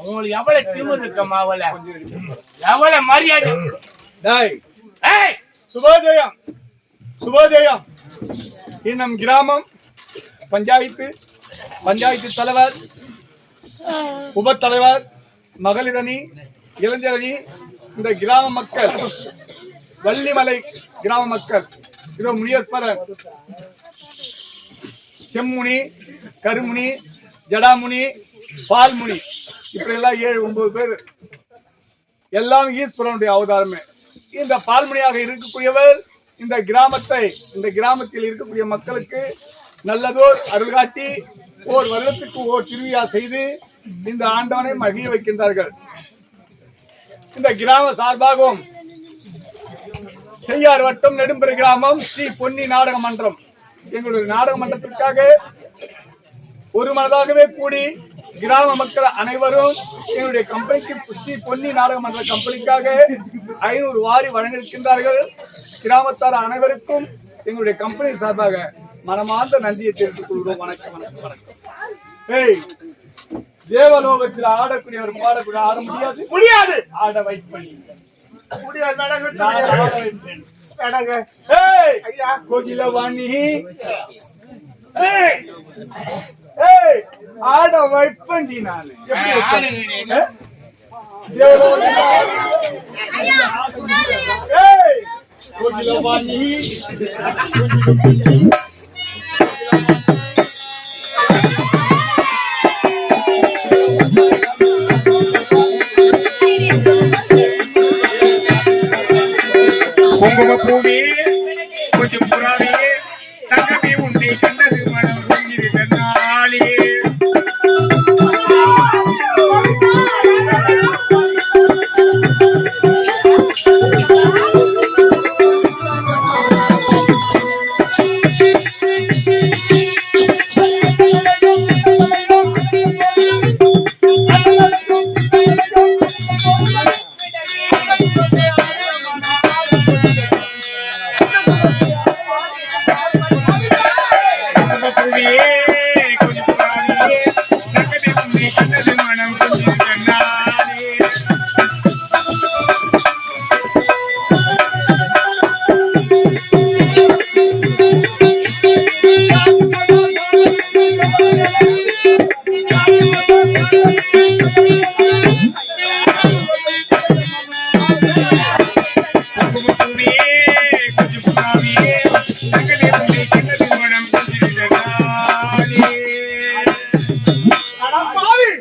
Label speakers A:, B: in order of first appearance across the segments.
A: உங்களுக்கு எவ்வளவு திமிரு இருக்கமா அவள எவ்வளவு மரியாதை
B: சுபோதயம் சுபோதயம். இன்னும் கிராமம் பஞ்சாயத்து பஞ்சாயத்து தலைவர் உப தலைவர் மகளிர் அணி இளைஞர் அணி இந்த கிராம மக்கள் வள்ளிமலை கிராம மக்கள் இதோ முனியற்பரன் செம்முனி கருமுனி ஜடாமுனி பால்முனி. இப்படி எல்லாம் ஏழு ஒன்பது பேர். எல்லாம் ஈஸ்வரனுடைய அவதாரமே. இந்த பால்மணியாக இருக்கக்கூடியவர் இந்த கிராமத்தை இந்த கிராமத்தில் இருக்கக்கூடிய மக்களுக்கு நல்லதோர் அருள் காட்டி ஓர் வருடத்துக்கு ஓர் திருவிழா செய்து இந்த ஆண்டவனை மகிழ வைக்கின்றார்கள். இந்த கிராம சார்பாகவும் செய்யார் வட்டம் நெடும்பெரு கிராமம் ஸ்ரீ பொன்னி நாடக மன்றம். எங்களுடைய நாடக மன்றத்திற்காக ஒரு மனதாகவே கூடி கிராம மக்கள் அனைவரும் எங்களுடைய கம்பெனிக்கு ஸ்ரீ பொன்னி நாடக மன்ற கம்பெனிக்காக ஐநூறு வாரி வழங்கியிருக்கின்றார்கள். கிராமத்தார் அனைவருக்கும் எங்களுடைய கம்பெனி சார்பாக மனமார்ந்த நன்றியை தெரிவித்துக் கொள்கிறோம். வணக்கம் வணக்கம் வணக்கம். ஏய் தேவலோகத்தில் ஆடக்கூடியவர் பாடக்கூடிய ஆட முடியாது?
C: முடியாது.
B: ஆட வைப்பணி
C: முடியாது. ஐயா.
B: கோகிலவாணி.
A: ஏய்.
B: ஏய் ஆட வைப்பண்டி நானு.
A: ஏய்,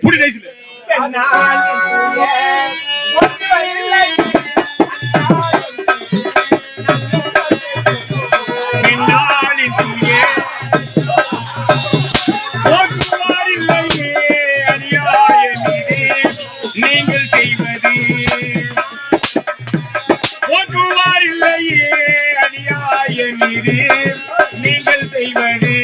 D: புடி டேஸ்ல நீங்கள் செய்வது ஓட்டுவாரில்லையே அநியாய நீங்கள் செய்வது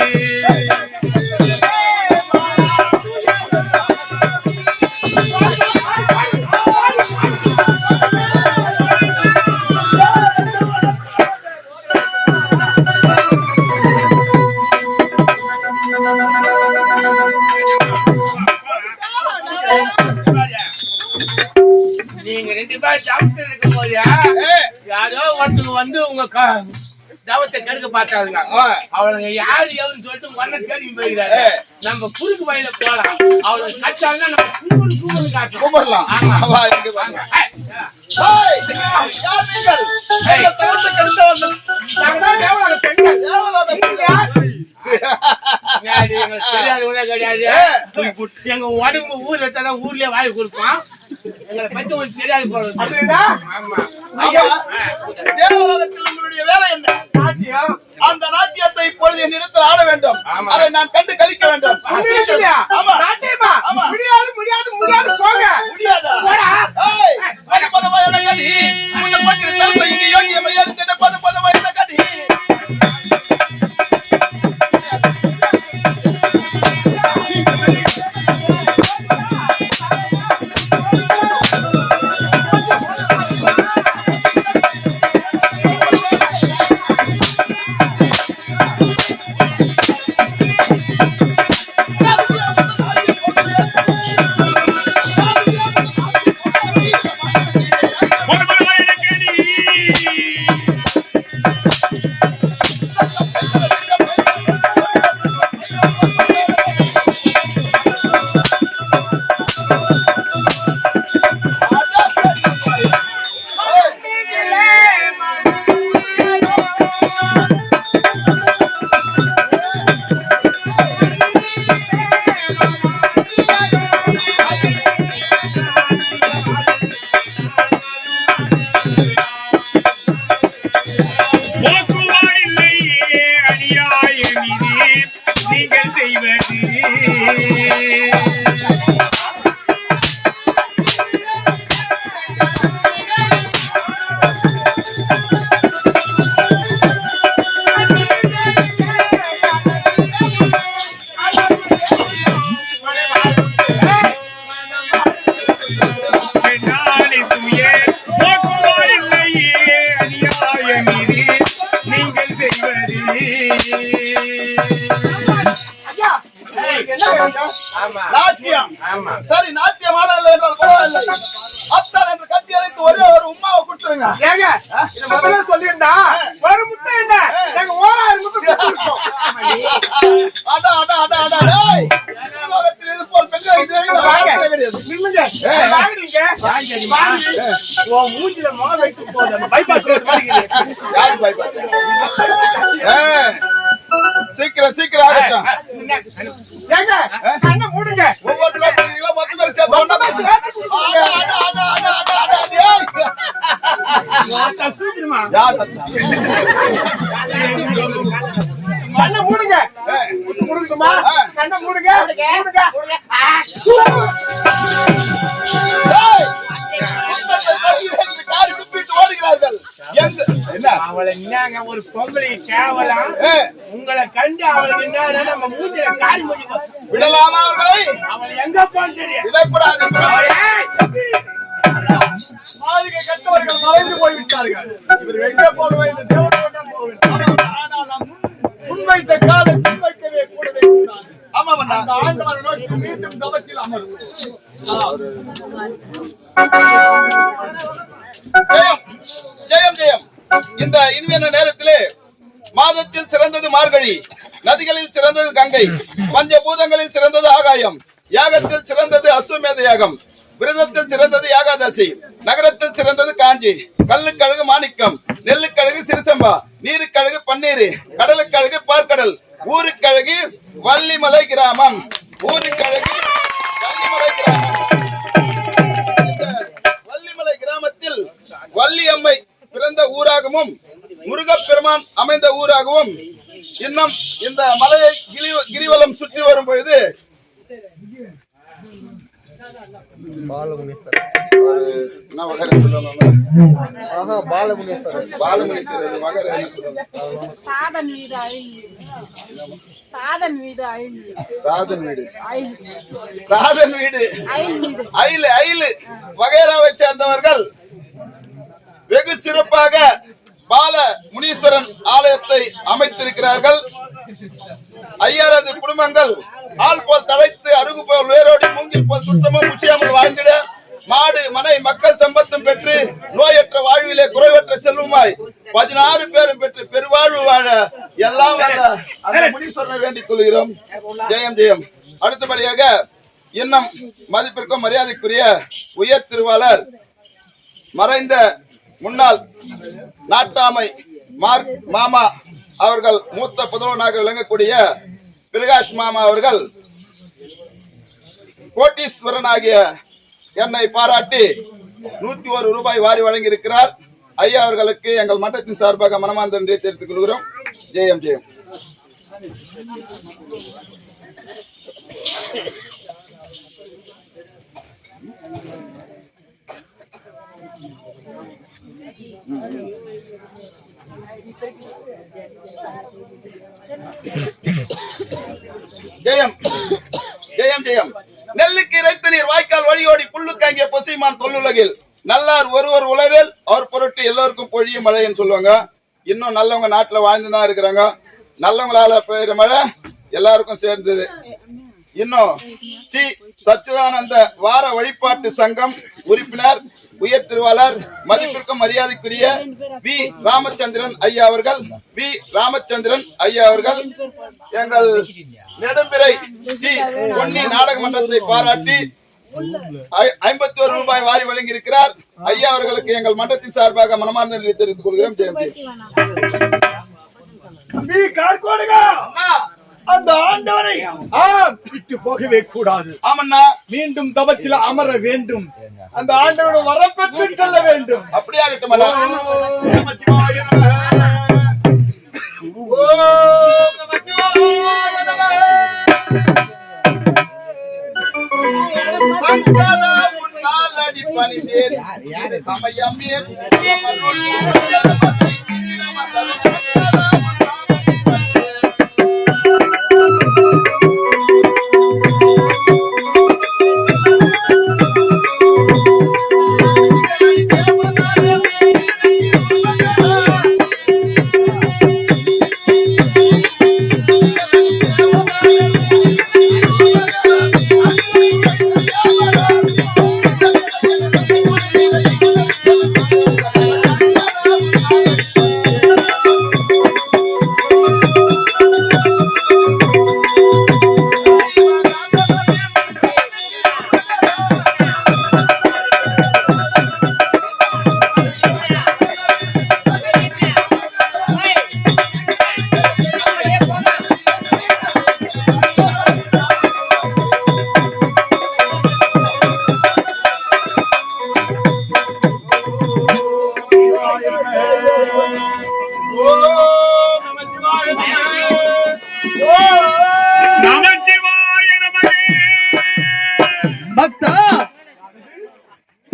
A: யாரோ ஒருத்தங்க வந்து உங்க தவத்தை கெடுக்க பார்த்தாருங்க. அவளுங்க யாரு எவருன்னு சொல்லிட்டு ஒன்ன தேடி போயிருக்காரு நம்ம குறுக்கு வயல போலாம். அவளுங்க கட்டாங்கன்னா நம்ம கும்பல் கும்பல் காட்டுறோம்.
C: கூப்பிடலாம்.
A: ஆமா. கிடையாது. எங்க உடம்பு ஊர்ல ஊர்லயே வாய் கொடுப்போம். எங்களை பத்தி உங்களுக்கு தெரியாது
C: ஐயா, தேவலோகத்தில் உங்களுடைய வேலை என்ன? நாட்டியம் அந்த நாட்டியத்தை இப்பொழுது என்னிடத்தில் ஆட வேண்டும். அதை நான் கண்டு கழிக்க வேண்டும். ஆமா. ஆமா.
A: முடியாது முடியாது முடியாது போங்க.
C: முடியாதா? பத பத வயல கடி. உன்னை பற்றிய கருத்தை இங்கு யோகிய மையால் தின பத பத வயல கடி. சரி நாட்டியம் ஆடவில்லை என்றால் பரவாயில்லை அத்தான் என்று கட்டி அழைத்து ஒரே ஒரு உமாவை கொடுத்துருங்க
B: ஏங்க முதல்ல சொல்லியிருந்தா ஒரு முட்டை என்ன? நாங்க முட்டை கொடுத்துருக்கோம்.
C: அடா அடா அடா அடா டேய் இது போல் பெண்கள் இதுவரைக்கும் நான்
B: வாங்க. நில்லுங்க. வாங்குறீங்க.
A: தெரியுமா? உன் மூஞ்சில முகம் வைத்து மாதிரி.
C: யாரு சீக்கிரம் சீக்கிரம் சத்தம்?
B: கண்ணை மூடுங்க. மூடுங்கம்மா கண்ணை மூடுங்க. மூடுங்க.
A: அவளை ஒரு பொம்பளை கேவலம் உங்களை கண்டு அவளுக்கு என்ன நம்ம மூஞ்சில கால் மூஞ்சி போ-
C: விடலாமா அவர்களை
A: அவளை எங்க போன்னு தெரியும்
C: விடக்கூடாது.
B: மறைந்து போய்விட்டார்கள் இவர்கள் எங்கே போக வேண்டும் தேவலோகம் போக வேண்டும் ஆனால் நாம் முன் முன்வைத்த காலை முன்வைக்கவே கூடவே கூடாது.
C: ஆமா மன்னா
B: அந்த ஆண்டவனை நோக்கி மீண்டும் தவத்தில் அமரும்
C: ஜெயம் ஜெயம் ஜெயம். இந்த இனிமையான நேரத்திலே மாதத்தில் சிறந்தது மார்கழி நதிகளில் சிறந்தது கங்கை பஞ்சபூதங்களில் சிறந்தது ஆகாயம் யாகத்தில் சிறந்தது அஸ்வமேத யாகம். விரதத்தில் சிறந்தது யாகாதசி. நகரத்தில் சிறந்தது காஞ்சி. கல்லுக்கழகு மாணிக்கம். நெல்லுக்கழகு சிறுசம்பா. நீருக்கழகு பன்னீர். கடலுக்கழகு பார்க்கடல். ஊருக்கழகு வள்ளிமலை கிராமம். ஊருக்கழகு வள்ளிமலை கிராமம். வள்ளிமலை கிராமத்தில் வள்ளியம்மை பிறந்த ஊராகவும் முருகப்பெருமான் அமைந்த ஊராகவும் இன்னும் இந்த மலையை கிரிவலம் சுற்றி வரும் பொழுது
E: தாதன் வீடு அழிஞ்சு தாதன் வீடு அழிஞ்சு
C: ராதன் வீடு.
E: அழிஞ்சு
C: ராதன் வீடு.
E: அயல் வீடு.
C: ஐலு ஐலு வகைராவை சேர்ந்தவர்கள். வெகு சிறப்பாக பால முனீஸ்வரன் ஆலயத்தை அமைத்திருக்கிறார்கள். ஐயாரது குடும்பங்கள் ஆள் போல் தழைத்து அருகு போல் வேரோடி மூங்கில் போல் சுற்றமும் முச்சியாமல் வாழ்ந்திட மாடு மனை மக்கள் சம்பத்தும் பெற்று நோயற்ற வாழ்விலே குறைவற்ற செல்வமாய் பதினாறு பேரும் பெற்று பெருவாழ்வு வாழ எல்லாம் முனீஸ்வரனை வேண்டிக் கொள்கிறோம். ஜெயம் ஜெயம். அடுத்தபடியாக இன்னும் மதிப்பிற்கும் மரியாதைக்குரிய உயர் திருவாளர் மறைந்த முன்னாள் நாட்டாமை மார்க் மாமா அவர்கள் மூத்த புதல்வனாக விளங்கக்கூடிய பிரகாஷ் மாமா அவர்கள் கோட்டீஸ்வரனாகிய என்னை பாராட்டி நூத்தி ஒரு ரூபாய் வாரி வழங்கி இருக்கிறார் ஐயா அவர்களுக்கு எங்கள் மன்றத்தின் சார்பாக மனமார்ந்த நன்றியை தெரிவித்துக் கொள்கிறோம். ஜெயம் ஜெயம் ஜெயம். ஜெயம் ஜெயம். நெல்லுக்கு இறைத்து நீர் வாய்க்கால் வழியோடி புல்லுக்காங்கிய பொசிமான் தொல்லுலகில். நல்லார் ஒருவர் உலகில் அவர் பொருட்டு எல்லோருக்கும் பொழியும் மழைன்னு சொல்லுவாங்க. இன்னும் நல்லவங்க நாட்டுல வாழ்ந்து தான் இருக்கிறாங்க. நல்லவங்களால பெய்யுற மழை எல்லாருக்கும் சேர்ந்தது. இன்னும் ஸ்ரீ சச்சிதானந்த வார வழிபாட்டு சங்கம் உறுப்பினர் உயர் திருவாளர் மதிப்பிற்கும் மரியாதைக்குரிய வி. ராமச்சந்திரன் ஐயா அவர்கள் வி. ராமச்சந்திரன் ஐயா அவர்கள் எங்கள் நெடும்பிறை ஸ்ரீ பொன்னி நாடக மன்றத்தை பாராட்டி ஐம்பத்தி ஒரு ரூபாய் வாரி வழங்கி இருக்கிறார் ஐயா அவர்களுக்கு எங்கள் மன்றத்தின் சார்பாக மனமார்ந்த நன்றி தெரிவித்துக் கொள்கிறோம். ஜெயம்
B: அந்த ஆண்டவனை ஆ விட்டு போகவே கூடாது.
C: ஆமண்ணா.
B: மீண்டும் தவத்தில் அமர வேண்டும். அந்த ஆண்டவனை வரப்பெற்று செல்ல வேண்டும்.
C: அப்படியாகட்டும் அண்ணா.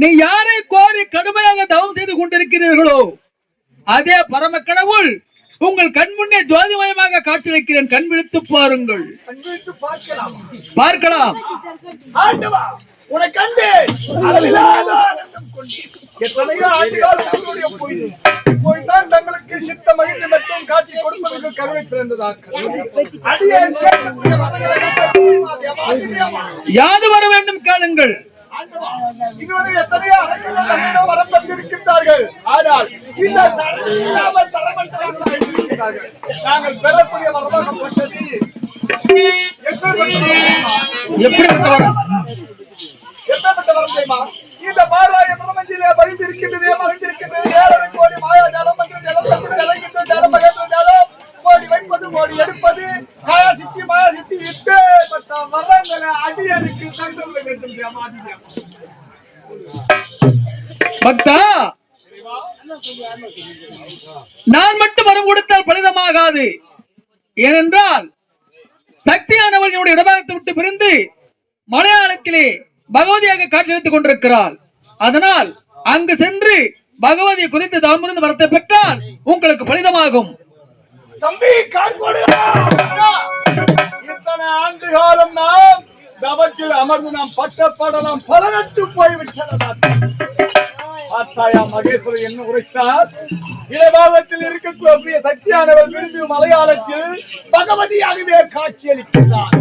F: நீ யாரை கோரி கடுமையாக தவம் செய்து கொண்டிருக்கிறீர்களோ அதே பரம கடவுள் உங்கள் கண் முன்னே ஜோதிமயமாக காட்சியளிக்கிறேன். கண் விழித்து பாருங்கள்.
B: பார்க்கலாம். தங்களுக்கு சித்த மகிழ்ச்சி மற்றும் காட்சி கொடுப்பதற்கு கருவை பிறந்ததாக.
F: யாது வர வேண்டும்
B: ஆண்டவா, இதுவரை எத்தனையோ அரக்கர்கள் நம்மிடம் வரம் பெற்றிருக்கின்றார்கள் ஆனால் இந்த இல்லாமல் இருக்கின்றார்கள் நாங்கள் பெறக்கூடிய?
F: எப்படிப்பட்ட வரம்
B: எப்பேற்பட்ட வரம் தெரியுமா? இந்த மாறாய பிரபஞ்சத்திலே மறைந்திருக்கின்றதே, மறைந்திருக்கின்றதே, ஏழரை கோடி மாயா
F: சென்று பகவதியாக காட்சியளித்துக் கொண்டிருக்கிறாள். அதனால் அங்கு சென்று பகவதியை குதித்து தாமிருந்து வரத்தை பெற்றால் உங்களுக்கு பலிதமாகும்.
B: தம்பி இத்தனை ஆண்டு காலம் நாம் தவத்தில் அமர்ந்து நாம் பட்டப்படலாம் பலனற்று போய்விட்டதா பார்த்தாயா மகேஸ்வரர் என்ன உரைத்தார்? இடபாகத்தில் இருக்கக்கூடிய சக்தியானவர் விரும்பி மலையாளத்தில் பகவதியாகவே காட்சியளிக்கிறார்